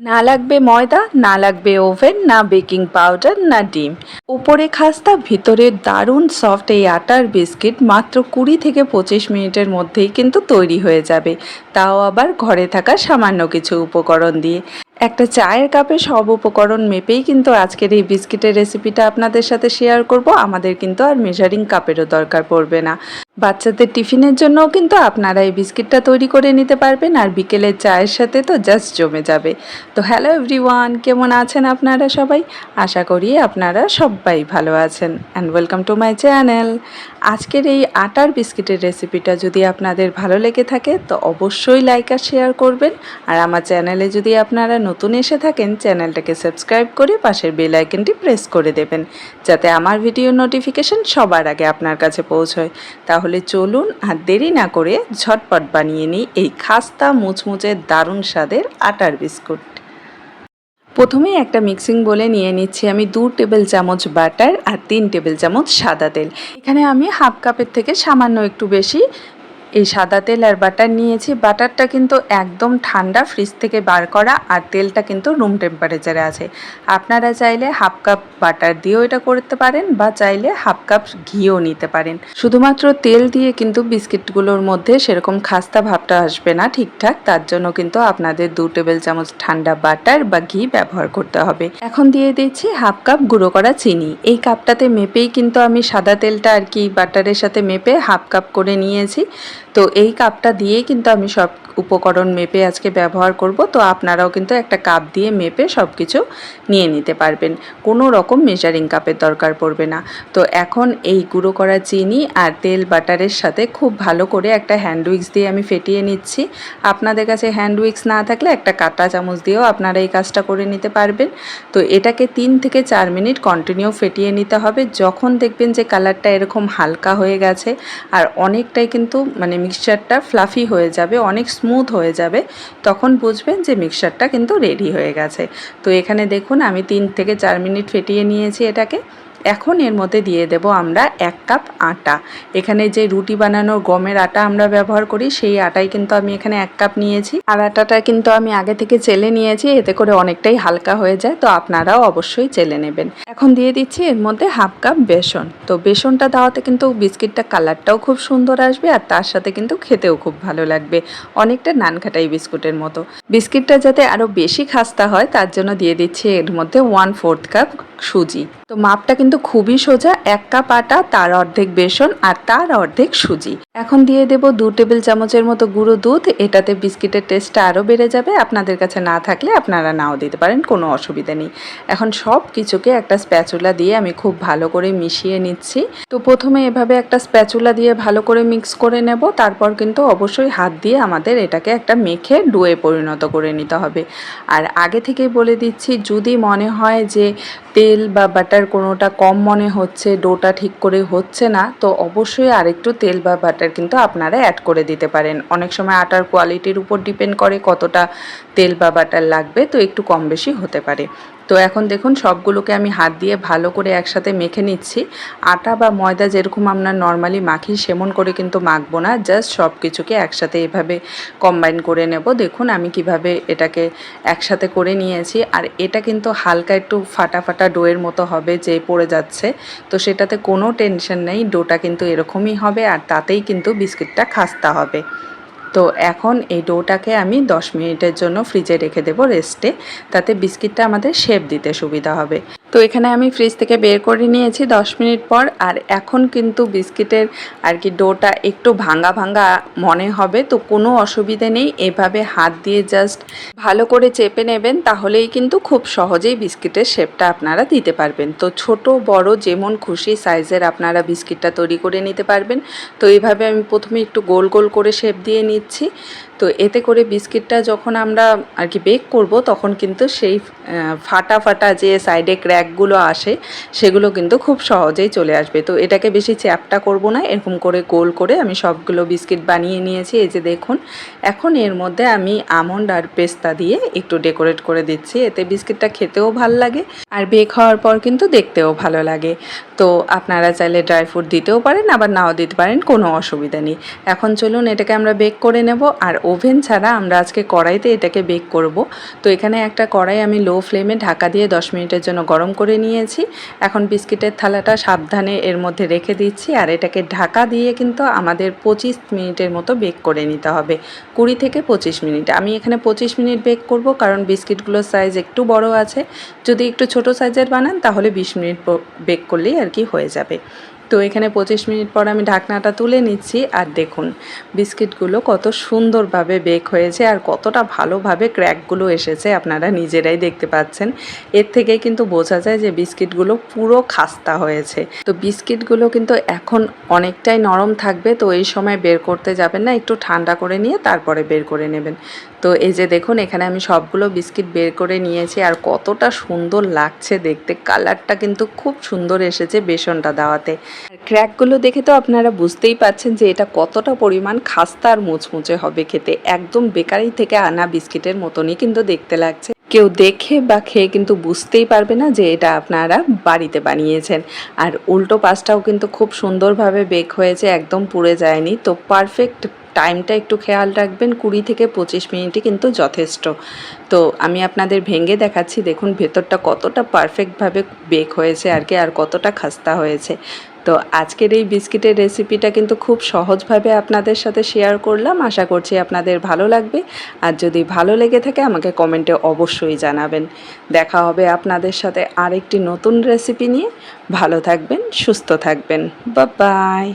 না লাগবে ময়দা, না লাগবে ওভেন, না বেকিং পাউডার, না ডিম। উপরে খাস্তা, ভিতরে দারুণ সফট এই আটার বিস্কিট মাত্র কুড়ি থেকে পঁচিশ মিনিটের মধ্যেই কিন্তু তৈরি হয়ে যাবে। তাও আবার ঘরে থাকা সামান্য কিছু উপকরণ দিয়ে। একটা চায়ের কাপে সব উপকরণ মেপেই কিন্তু আজকের এই বিস্কিটের রেসিপিটা আপনাদের সাথে শেয়ার করব। আমাদের কিন্তু আর মেজারিং কাপেরও দরকার পড়বে না। বাচ্চাদের টিফিনের জন্যও কিন্তু আপনারা এই বিস্কিটটা তৈরি করে নিতে পারবেন আর বিকেলের চায়ের সাথে তো জাস্ট জমে যাবে। তো হ্যালো এভরিওয়ান কেমন আছেন আপনারা সবাই? আশা করি আপনারা সবাই ভালো আছেন and welcome to my channel আজকের এই আটার বিস্কিটের রেসিপিটা যদি আপনাদের ভালো লেগে থাকে তো অবশ্যই লাইক আর শেয়ার করবেন। আর আমার চ্যানেলে যদি আপনারা নতুন এসে থাকেন, চ্যানেলটাকে সাবস্ক্রাইব করে পাশের বেল আইকনটি প্রেস করে দেবেন, যাতে আমার ভিডিও নোটিফিকেশন সবার আগে আপনার কাছে পৌঁছয়। তাহলে চলুন আর দেরি না করে ঝটপট বানিয়ে নিই এই খাস্তা মুচমুচে দারুণ স্বাদের আটার বিস্কুট। প্রথমেই একটা মিক্সিং বলে নিয়ে নিচ্ছি আমি দু টেবিল চামচ বাটার আর তিন টেবিল চামচ সাদা তেল। এখানে আমি হাফ কাপের থেকে সামান্য একটু বেশি এই সাদা তেল আর বাটার নিয়েছি। বাটারটা কিন্তু একদম ঠান্ডা ফ্রিজ থেকে বার করা আর তেলটা কিন্তু রুম টেম্পারেচারে আছে। আপনারা চাইলে হাফ কাপ বাটার দিয়েও এটা করতে পারেন বা চাইলে হাফ কাপ ঘিও নিতে পারেন। শুধুমাত্র তেল দিয়ে কিন্তু বিস্কিটগুলোর মধ্যে সেরকম খাস্তা ভাবটা আসবে না ঠিকঠাক। তার জন্য কিন্তু আপনাদের দু টেবিল চামচ ঠান্ডা বাটার বা ঘি ব্যবহার করতে হবে। এখন দিয়ে দিচ্ছি হাফ কাপ গুঁড়ো করা চিনি। এই কাপটাতে মেপেই কিন্তু আমি সাদা তেলটা আর কি বাটারের সাথে মেপে হাফ কাপ করে নিয়েছি। তো এই কাপটা দিয়েই কিন্তু আমি সব উপকরণ মেপে আজকে ব্যবহার করব। তো আপনারাও কিন্তু একটা কাপ দিয়ে মেপে সব কিছু নিয়ে নিতে পারবেন। কোনো রকম মেজারিং কাপের দরকার পড়বে না। তো এখন এই গুঁড়ো করা চিনি আর তেল বাটারের সাথে খুব ভালো করে একটা হ্যান্ড উইক্স দিয়ে আমি ফেটিয়ে নিচ্ছি। আপনাদের কাছে হ্যান্ড উইক্স না থাকলে একটা কাঁটা চামচ দিয়েও আপনারা এই কাজটা করে নিতে পারবেন। তো এটাকে তিন থেকে চার মিনিট কন্টিনিউ ফেটিয়ে নিতে হবে। যখন দেখবেন যে কালারটা এরকম হালকা হয়ে গেছে, আর অনেকটাই কিন্তু মানে মিক্সচারটা ফ্লাফি হয়ে যাবে, অনেক স্মুথ হয়ে যাবে, তখন বুঝবেন যে মিক্সচারটা কিন্তু রেডি হয়ে গেছে। তো এখানে দেখুন, আমি তিন থেকে চার মিনিট ফেটিয়ে নিয়েছি এটাকে। এখন এর মধ্যে দিয়ে দেব আমরা এক কাপ আটা। এখানে যে রুটি বানানোর গমের আটা আমরা ব্যবহার করি, সেই আটাই কিন্তু আমি এখানে এক কাপ নিয়েছি। আর আটাটা কিন্তু আমি আগে থেকে চেলে নিয়েছি, এতে করে অনেকটাই হালকা হয়ে যায়, তো আপনারাও অবশ্যই চেলে নেবেন। এখন দিয়ে দিচ্ছি এর মধ্যে হাফ কাপ বেসন। তো বেসনটা দেওয়াতে কিন্তু বিস্কিটটা কালারটাও খুব সুন্দর আসবে, আর তার সাথে কিন্তু খেতেও খুব ভালো লাগবে। অনেকটা নানখাটাই বিস্কুটের মতো। বিস্কিটটা যাতে আরও বেশি খাস্তা হয়, তার জন্য দিয়ে দিচ্ছি এর মধ্যে ওয়ান ফোর্থ কাপ সুজি। তো মাপটা কিন্তু খুবই সোজা, এক কাপ আটা, তার অর্ধেক বেসন আর তার অর্ধেক সুজি। এখন দিয়ে দেব দু টেবিল চামচের মতো গুঁড়ো দুধ। এটাতে বিস্কিটের টেস্টটা আরও বেড়ে যাবে। আপনাদের কাছে না থাকলে আপনারা নাও দিতে পারেন, কোনো অসুবিধা নেই। এখন সব কিছুকে একটা স্প্যাচুলা দিয়ে আমি খুব ভালো করে মিশিয়ে নিচ্ছি। তো প্রথমে এভাবে একটা স্প্যাচুলা দিয়ে ভালো করে মিক্স করে নেব। তারপর কিন্তু অবশ্যই হাত দিয়ে আমাদের এটাকে একটা মেখে ডুয়ে পরিণত করে নিতে হবে। আর আগে থেকে বলে দিচ্ছি, যদি মনে হয় যে তেল বা বাটার কোনোটা কম মনে হচ্ছে, ডোটা ঠিক করে হচ্ছে না, তো অবশ্যই আরেকটু তেল বা বাটার কিন্তু আপনারা অ্যাড করে দিতে পারেন। অনেক সময় আটার কোয়ালিটির উপর ডিপেন্ড করে কতটা তেল বা বাটার লাগবে, তো একটু কম বেশি হতে পারে। তো এখন দেখুন, সবগুলোকে আমি হাত দিয়ে ভালো করে একসাথে মেখে নিচ্ছি। আটা বা ময়দা যেরকম আমরা নর্মালি মাখি, সেমন করে কিন্তু মাখবো না। জাস্ট সব কিছুকে একসাথে এভাবে কম্বাইন করে নেব। দেখুন, আমি কীভাবে এটাকে একসাথে করে নিয়েছি। আর এটা কিন্তু হালকা একটু ফাটা ফাটা ডোয়ের মতো হবে, যে পড়ে যাচ্ছে। তো সেটাতে কোনো টেনশন নেই, ডোটা কিন্তু এরকমই হবে, আর তাতেই কিন্তু বিস্কিটটা খাস্তা হবে। তো এখন এই ডোটাকে আমি 10 মিনিটের জন্য ফ্রিজে রেখে দেব রেস্টে, তাতে বিস্কিটটা আমাদের শেপ দিতে সুবিধা হবে। তো এখানে আমি ফ্রিজ থেকে বের করে নিয়েছি 10 মিনিট পর, আর এখন কিন্তু বিস্কিটের আর কি ডোটা একটু ভাঙা ভাঙা মনে হবে, তো কোনো অসুবিধে নেই। এভাবে হাত দিয়ে জাস্ট ভালো করে চেপে নেবেন, তাহলেই কিন্তু খুব সহজেই বিস্কিটের শেপটা আপনারা দিতে পারবেন। তো ছোট, বড়, যেমন খুশি সাইজের আপনারা বিস্কিটটা তৈরি করে নিতে পারবেন। তো এইভাবে আমি প্রথমে একটু গোল গোল করে শেপ দিয়ে নিচ্ছি। তো এতে করে বিস্কিটটা যখন আমরা আর কি বেক করব, তখন কিন্তু সেই ফাটা ফাটা যে সাইডে ক্র্যাকগুলো আসে, সেগুলো কিন্তু খুব সহজেই চলে আসবে। তো এটাকে বেশি চ্যাপটা করব না, এরকম করে গোল করে আমি সবগুলো বিস্কিট বানিয়ে নিয়েছি। এই যে দেখুন, এখন এর মধ্যে আমি আমন্ড আর পেস্তা দিয়ে একটু ডেকোরেট করে দিচ্ছি। এতে বিস্কিটটা খেতেও ভালো লাগে আর বেক হওয়ার পর কিন্তু দেখতেও ভালো লাগে। তো আপনারা চাইলে ড্রাই ফ্রুট দিতেও পারেন, আবার নাও দিতে পারেন, কোনো অসুবিধা নেই। এখন চলুন এটাকে আমরা বেক করে নেব, আর ওভেন ছাড়া আমরা আজকে কড়াইতে এটাকে বেক করব। তো এখানে একটা কড়াই আমি লো ফ্লেমে ঢাকা দিয়ে 10 মিনিটের জন্য গরম করে নিয়েছি। এখন বিস্কিটের থালাটা সাবধানে এর মধ্যে রেখে দিচ্ছি আর এটাকে ঢাকা দিয়ে কিন্তু আমাদের পঁচিশ মিনিটের মতো বেক করে নিতে হবে। কুড়ি থেকে পঁচিশ মিনিট। আমি এখানে পঁচিশ মিনিট বেক করব কারণ বিস্কিটগুলোর সাইজ একটু বড় আছে। যদি একটু ছোট সাইজের বানান তাহলে বিশ মিনিট বেক করলেই আর কি হয়ে যাবে। তো এখানে পঁচিশ মিনিট পর আমি ঢাকনাটা তুলে নিচ্ছি আর দেখুন, বিস্কিটগুলো কত সুন্দরভাবে বেক হয়েছে আর কতটা ভালোভাবে ক্র্যাকগুলো এসেছে আপনারা নিজেরাই দেখতে পাচ্ছেন। এর থেকে কিন্তু বোঝা যায় যে বিস্কিটগুলো পুরো খাস্তা হয়েছে। তো বিস্কিটগুলো কিন্তু এখন অনেকটাই নরম থাকবে, তো এই সময় বের করতে যাবেন না, একটু ঠান্ডা করে নিয়ে তারপরে বের করে নেবেন। তো এই যে দেখুন, এখানে আমি সবগুলো বিস্কিট বের করে নিয়েছি আর কতটা সুন্দর লাগছে দেখতে। কালারটা কিন্তু খুব সুন্দর এসেছে বেসনটা দেওয়াতে। ক্র্যাকগুলো দেখে তো আপনারা বুঝতেই পাচ্ছেন যে এটা কতটা পরিমাণ খাস্তা আর মুচমুচে হবে খেতে। একদম বেকারি থেকে আনা বিস্কিটের মতনই কিন্তু দেখতে লাগছে। কেউ দেখে বা খেয়ে কিন্তু বুঝতেই পারবে না যে এটা আপনারা বাড়িতে বানিয়েছেন। আর উল্টো পাশটাও কিন্তু খুব সুন্দরভাবে বেক হয়েছে, একদম পুড়ে যায়নি। তো পারফেক্ট টাইমটা একটু খেয়াল রাখবেন, কুড়ি থেকে পঁচিশ মিনিটই কিন্তু যথেষ্ট। তো আমি আপনাদের ভেঙে দেখাচ্ছি, দেখুন ভেতরটা কতটা পারফেক্টভাবে বেক হয়েছে আর কি, আর কতটা খাস্তা হয়েছে। তো আজকের এই বিস্কিটের রেসিপিটা কিন্তু খুব সহজভাবে আপনাদের সাথে শেয়ার করলাম, আশা করছি আপনাদের ভালো লাগবে। আর যদি ভালো লেগে থাকে, আমাকে কমেন্টে অবশ্যই জানাবেন। দেখা হবে আপনাদের সাথে আরেকটি নতুন রেসিপি নিয়ে। ভালো থাকবেন, সুস্থ থাকবেন। বা বাই